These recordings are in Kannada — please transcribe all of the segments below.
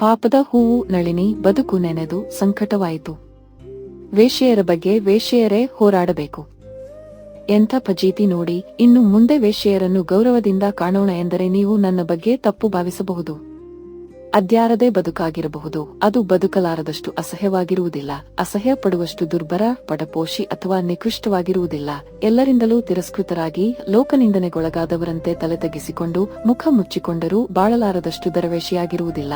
ಪಾಪದ ಹೂವು ನಳಿನಿ ಬದುಕು ನೆನೆದು ಸಂಕಟವಾಯಿತು. ವೇಶ್ಯೆಯರ ಬಗ್ಗೆ ವೇಶ್ಯೆಯರೇ ಹೋರಾಡಬೇಕು. ಎಂಥ ಫಜೀತಿ ನೋಡಿ, ಇನ್ನು ಮುಂದೆ ವೇಶ್ಯೆಯರನ್ನು ಗೌರವದಿಂದ ಕಾಣೋಣ ಎಂದರೆ ನೀವು ನನ್ನ ಬಗ್ಗೆ ತಪ್ಪು ಭಾವಿಸಬಹುದು. ಅದ್ಯಾರದೇ ಬದುಕಾಗಿರಬಹುದು, ಅದು ಬದುಕಲಾರದಷ್ಟು ಅಸಹ್ಯವಾಗಿರುವುದಿಲ್ಲ ಅಸಹ್ಯ ಪಡುವಷ್ಟು ದುರ್ಬರ, ಪಡಪೋಷಿ ಅಥವಾ ನಿಕೃಷ್ಟವಾಗಿರುವುದಿಲ್ಲ, ಎಲ್ಲರಿಂದಲೂ ತಿರಸ್ಕೃತರಾಗಿ ಲೋಕನಿಂದನೆಗೊಳಗಾದವರಂತೆ ತಲೆ ತಗ್ಗಿಸಿಕೊಂಡು ಮುಖ ಮುಚ್ಚಿಕೊಂಡರೂ ಬಾಳಲಾರದಷ್ಟು ದರವೇಶಿಯಾಗಿರುವುದಿಲ್ಲ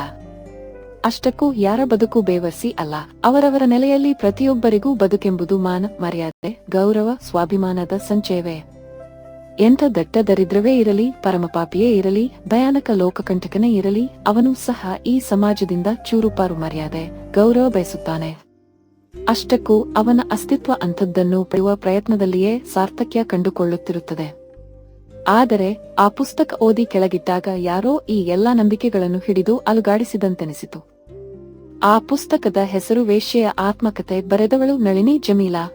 ಅಷ್ಟಕ್ಕೂ ಯಾರ ಬದುಕು ಬೇವರ್ಸಿ ಅಲ್ಲ. ಅವರವರ ನೆಲೆಯಲ್ಲಿ ಪ್ರತಿಯೊಬ್ಬರಿಗೂ ಬದುಕೆಂಬುದು ಮಾನ, ಮರ್ಯಾದೆ, ಗೌರವ, ಸ್ವಾಭಿಮಾನದ ಸಂಚಯವೇ. ಎಂಥ ದಟ್ಟ ದರಿದ್ರವೇ ಇರಲಿ, ಪರಮಪಾಪಿಯೇ ಇರಲಿ, ಭಯಾನಕ ಲೋಕಕಂಟಕನೇ ಇರಲಿ, ಅವನು ಸಹ ಈ ಸಮಾಜದಿಂದ ಚೂರುಪಾರು ಮರ್ಯಾದೆ, ಗೌರವ ಬಯಸುತ್ತಾನೆ. ಅಷ್ಟಕ್ಕೂ ಅವನ ಅಸ್ತಿತ್ವ ಅಂಥದ್ದನ್ನು ಪಡೆಯುವ ಪ್ರಯತ್ನದಲ್ಲಿಯೇ ಸಾರ್ಥಕ್ಯ ಕಂಡುಕೊಳ್ಳುತ್ತಿರುತ್ತದೆ. ಆದರೆ, ಆ ಪುಸ್ತಕ ಓದಿ ಕೆಳಗಿಟ್ಟಾಗ ಯಾರೋ ಈ ಎಲ್ಲಾ ನಂಬಿಕೆಗಳನ್ನು ಹಿಡಿದು ಅಲುಗಾಡಿಸಿದಂತೆನಿಸಿತು. ಆ ಪುಸ್ತಕದ ಹೆಸರು ವೇಶ್ಯೆಯ ಆತ್ಮಕತೆ ಬರೆದವಳು ನಳಿನಿ ಜಮೀಲಾ.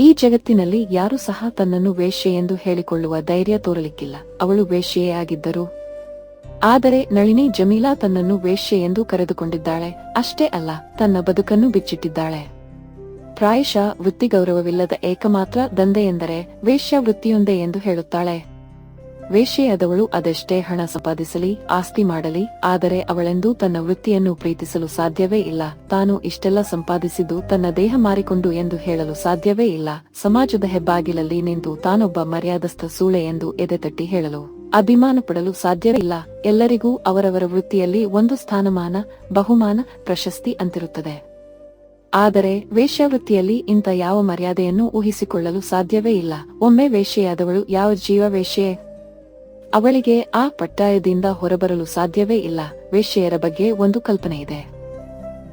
ಈ ಜಗತ್ತಿನಲ್ಲಿ ಯಾರು ಸಹ ತನ್ನನ್ನು ವೇಶ್ಯೆ ಎಂದು ಹೇಳಿಕೊಳ್ಳುವ ಧೈರ್ಯ ತೋರಲಿಕ್ಕಿಲ್ಲ. ಅವಳು ವೇಶ್ಯೆಯೇ ಆಗಿದ್ದರು. ಆದರೆ ನಳಿನಿ ಜಮೀಲಾ ತನ್ನನ್ನು ವೇಶ್ಯೆ ಎಂದು ಕರೆದುಕೊಂಡಿದ್ದಾಳೆ. ಅಷ್ಟೇ ಅಲ್ಲ, ತನ್ನ ಬದುಕನ್ನು ಬಿಚ್ಚಿಟ್ಟಿದ್ದಾಳೆ. ಪ್ರಾಯಶಃ ವೃತ್ತಿಗೌರವವಿಲ್ಲದ ಏಕಮಾತ್ರ ದಂಧೆ ಎಂದರೆ ವೇಶ್ಯ ವೃತ್ತಿಯೊಂದೇ ಎಂದು ಹೇಳುತ್ತಾಳೆ. ವೇಶ್ಯೆಯಾದವಳು ಅದೆಷ್ಟೇ ಹಣ ಸಂಪಾದಿಸಲಿ, ಆಸ್ತಿ ಮಾಡಲಿ, ಆದರೆ ಅವಳೆಂದೂ ತನ್ನ ವೃತ್ತಿಯನ್ನು ಪ್ರೀತಿಸಲು ಸಾಧ್ಯವೇ ಇಲ್ಲ. ತಾನು ಇಷ್ಟೆಲ್ಲ ಸಂಪಾದಿಸಿದ್ದು ತನ್ನ ದೇಹ ಮಾರಿಕೊಂಡು ಎಂದು ಹೇಳಲು ಸಾಧ್ಯವೇ ಇಲ್ಲ. ಸಮಾಜದ ಹೆಬ್ಬಾಗಿಲಲ್ಲಿ ನಿಂತು ತಾನೊಬ್ಬ ಮರ್ಯಾದಸ್ಥ ಸೂಳೆ ಎಂದು ಎದೆತಟ್ಟಿ ಹೇಳಲು ಅಭಿಮಾನ ಪಡಲು ಸಾಧ್ಯವೇ ಇಲ್ಲ. ಎಲ್ಲರಿಗೂ ಅವರವರ ವೃತ್ತಿಯಲ್ಲಿ ಒಂದು ಸ್ಥಾನಮಾನ, ಬಹುಮಾನ, ಪ್ರಶಸ್ತಿ ಅಂತಿರುತ್ತದೆ. ಆದರೆ ವೇಶ್ಯಾವೃತ್ತಿಯಲ್ಲಿ ಇಂಥ ಯಾವ ಮರ್ಯಾದೆಯನ್ನು ಊಹಿಸಿಕೊಳ್ಳಲು ಸಾಧ್ಯವೇ ಇಲ್ಲ. ಒಮ್ಮೆ ವೇಶ್ಯೆಯಾದವಳು ಯಾವ ಜೀವ ವೇಶ್ಯೆ ಅವಳಿಗೆ ಆ ಪಟ್ಟಾಯದಿಂದ ಹೊರಬರಲು ಸಾಧ್ಯವೇ ಇಲ್ಲ. ವೇಶ್ಯೆಯರ ಬಗ್ಗೆ ಒಂದು ಕಲ್ಪನೆ ಇದೆ.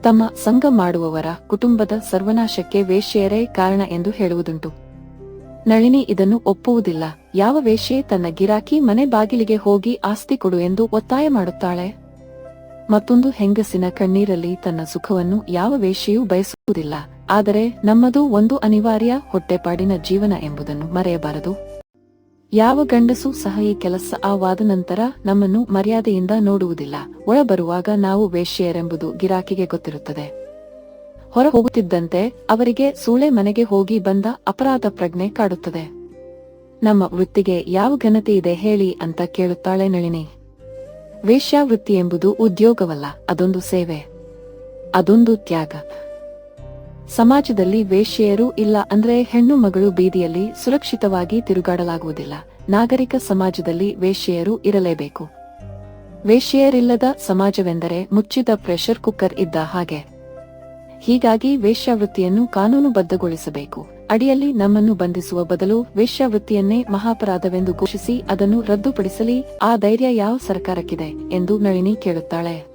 ತಮ್ಮ ಸಂಘ ಮಾಡುವವರ ಕುಟುಂಬದ ಸರ್ವನಾಶಕ್ಕೆ ವೇಶ್ಯೆಯರೇ ಕಾರಣ ಎಂದು ಹೇಳುವುದುಂಟು. ನಳಿನಿ ಇದನ್ನು ಒಪ್ಪುವುದಿಲ್ಲ. ಯಾವ ವೇಶ್ಯೆ ತನ್ನ ಗಿರಾಕಿ ಮನೆ ಬಾಗಿಲಿಗೆ ಹೋಗಿ ಆಸ್ತಿ ಕೊಡು ಎಂದು ಒತ್ತಾಯ ಮಾಡುತ್ತಾಳೆ? ಮತ್ತೊಂದು ಹೆಂಗಸಿನ ಕಣ್ಣೀರಲ್ಲಿ ತನ್ನ ಸುಖವನ್ನು ಯಾವ ವೇಶ್ಯೆಯೂ ಬಯಸುವುದಿಲ್ಲ. ಆದರೆ ನಮ್ಮದು ಒಂದು ಅನಿವಾರ್ಯ ಹೊಟ್ಟೆಪಾಡಿನ ಜೀವನ ಎಂಬುದನ್ನು ಮರೆಯಬಾರದು. ಯಾವ ಗಂಡಸೂ ಸಹ ಈ ಕೆಲಸ ಆವಾದ ನಂತರ ನಮ್ಮನ್ನು ಮರ್ಯಾದೆಯಿಂದ ನೋಡುವುದಿಲ್ಲ. ಒಳ ಬರುವಾಗ ನಾವು ವೇಶ್ಯೆಯರೆಂಬುದು ಗಿರಾಕಿಗೆ ಗೊತ್ತಿರುತ್ತದೆ. ಹೊರ ಹೋಗುತ್ತಿದ್ದಂತೆ ಅವರಿಗೆ ಸೂಳೆ ಮನೆಗೆ ಹೋಗಿ ಬಂದ ಅಪರಾಧ ಪ್ರಜ್ಞೆ ಕಾಡುತ್ತದೆ. ನಮ್ಮ ವೃತ್ತಿಗೆ ಯಾವ ಘನತೆ ಇದೆ ಹೇಳಿ ಅಂತ ಕೇಳುತ್ತಾಳೆ ನಳಿನಿ. ವೇಶ್ಯಾವೃತ್ತಿ ಎಂಬುದು ಉದ್ಯೋಗವಲ್ಲ, ಅದೊಂದು ಸೇವೆ. ಅದೊಂದು ತ್ಯಾಗ. ಸಮಾಜದಲ್ಲಿ ವೇಶ್ಯೆಯರು ಇಲ್ಲ ಅಂದ್ರೆ ಹೆಣ್ಣು ಮಗಳು ಬೀದಿಯಲ್ಲಿ ಸುರಕ್ಷಿತವಾಗಿ ತಿರುಗಾಡಲಾಗುವುದಿಲ್ಲ. ನಾಗರಿಕ ಸಮಾಜದಲ್ಲಿ ವೇಶ್ಯೆಯರು ಇರಲೇಬೇಕು. ವೇಶ್ಯೆಯರಿಲ್ಲದ ಸಮಾಜವೆಂದರೆ ಮುಚ್ಚಿದ ಪ್ರೆಷರ್ ಕುಕ್ಕರ್ ಇದ್ದ ಹಾಗೆ. ಹೀಗಾಗಿ ವೇಶ್ಯಾವೃತ್ತಿಯನ್ನು ಕಾನೂನುಬದ್ಧಗೊಳಿಸಬೇಕು. ಅಡಿಯಲ್ಲಿ ನಮ್ಮನ್ನು ಬಂಧಿಸುವ ಬದಲು ವೇಶ್ಯಾವೃತ್ತಿಯನ್ನೇ ಮಹಾಪರಾಧವೆಂದು ಘೋಷಿಸಿ ಅದನ್ನು ರದ್ದುಪಡಿಸಲಿ. ಆ ಧೈರ್ಯ ಯಾವ ಸರ್ಕಾರಕ್ಕಿದೆ ಎಂದು ನಳಿನಿ ಕೇಳುತ್ತಾಳೆ.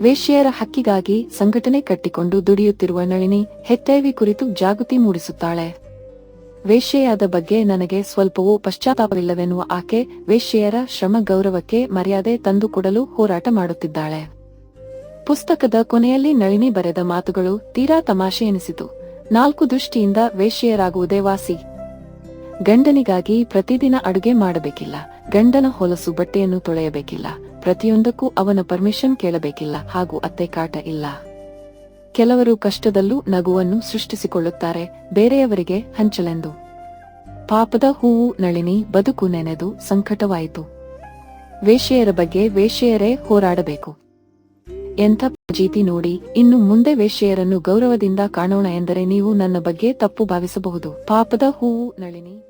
ವೇಶ್ಯೆಯರ ಹಕ್ಕಿಗಾಗಿ ಸಂಘಟನೆ ಕಟ್ಟಿಕೊಂಡು ದುಡಿಯುತ್ತಿರುವ ನಳಿನಿ ಹೆಚ್ಐವಿ ಕುರಿತು ಜಾಗೃತಿ ಮೂಡಿಸುತ್ತಾಳೆ. ವೇಶ್ಯೆಯಾದ ಬಗ್ಗೆ ನನಗೆ ಸ್ವಲ್ಪವೂ ಪಶ್ಚಾತ್ತಾಪವಿಲ್ಲವೆನ್ನುವ ಆಕೆ ವೇಶ್ಯೆಯರ ಶ್ರಮ ಗೌರವಕ್ಕೆ ಮರ್ಯಾದೆ ತಂದುಕೊಡಲು ಹೋರಾಟ ಮಾಡುತ್ತಿದ್ದಾಳೆ. ಪುಸ್ತಕದ ಕೊನೆಯಲ್ಲಿ ನಳಿನಿ ಬರೆದ ಮಾತುಗಳು ತೀರಾ ತಮಾಷೆ ಎನಿಸಿತು. ನಾಲ್ಕು ದೃಷ್ಟಿಯಿಂದ ವೇಶ್ಯೆಯರಾಗುವುದೇ ವಾಸಿ. ಗಂಡನಿಗಾಗಿ ಪ್ರತಿದಿನ ಅಡುಗೆ ಮಾಡಬೇಕಿಲ್ಲ. ಗಂಡನ ಹೊಲಸು ಬಟ್ಟೆಯನ್ನು ತೊಳೆಯಬೇಕಿಲ್ಲ. ಪ್ರತಿಯೊಂದಕ್ಕೂ ಅವನ ಪರ್ಮಿಷನ್ ಕೇಳಬೇಕಿಲ್ಲ ಹಾಗೂ ಅತ್ತೆ ಕಾಟ ಇಲ್ಲ. ಕೆಲವರು ಕಷ್ಟದಲ್ಲೂ ನಗುವನ್ನು ಸೃಷ್ಟಿಸಿಕೊಳ್ಳುತ್ತಾರೆ, ಬೇರೆಯವರಿಗೆ ಹಂಚಲೆಂದು. ಪಾಪದ ಹೂವು ನಳಿನಿ ಬದುಕು ನೆನೆದು ಸಂಕಟವಾಯಿತು. ವೇಶ್ಯೆಯರ ಬಗ್ಗೆ ವೇಶ್ಯೆಯರೇ ಹೋರಾಡಬೇಕು. ಎಂಥ ಜೀತಿ ನೋಡಿ, ಇನ್ನು ಮುಂದೆ ವೇಶ್ಯೆಯರನ್ನು ಗೌರವದಿಂದ ಕಾಣೋಣ ಎಂದರೆ ನೀವು ನನ್ನ ಬಗ್ಗೆ ತಪ್ಪು ಭಾವಿಸಬಹುದು. ಪಾಪದ ಹೂವು ನಳಿನಿ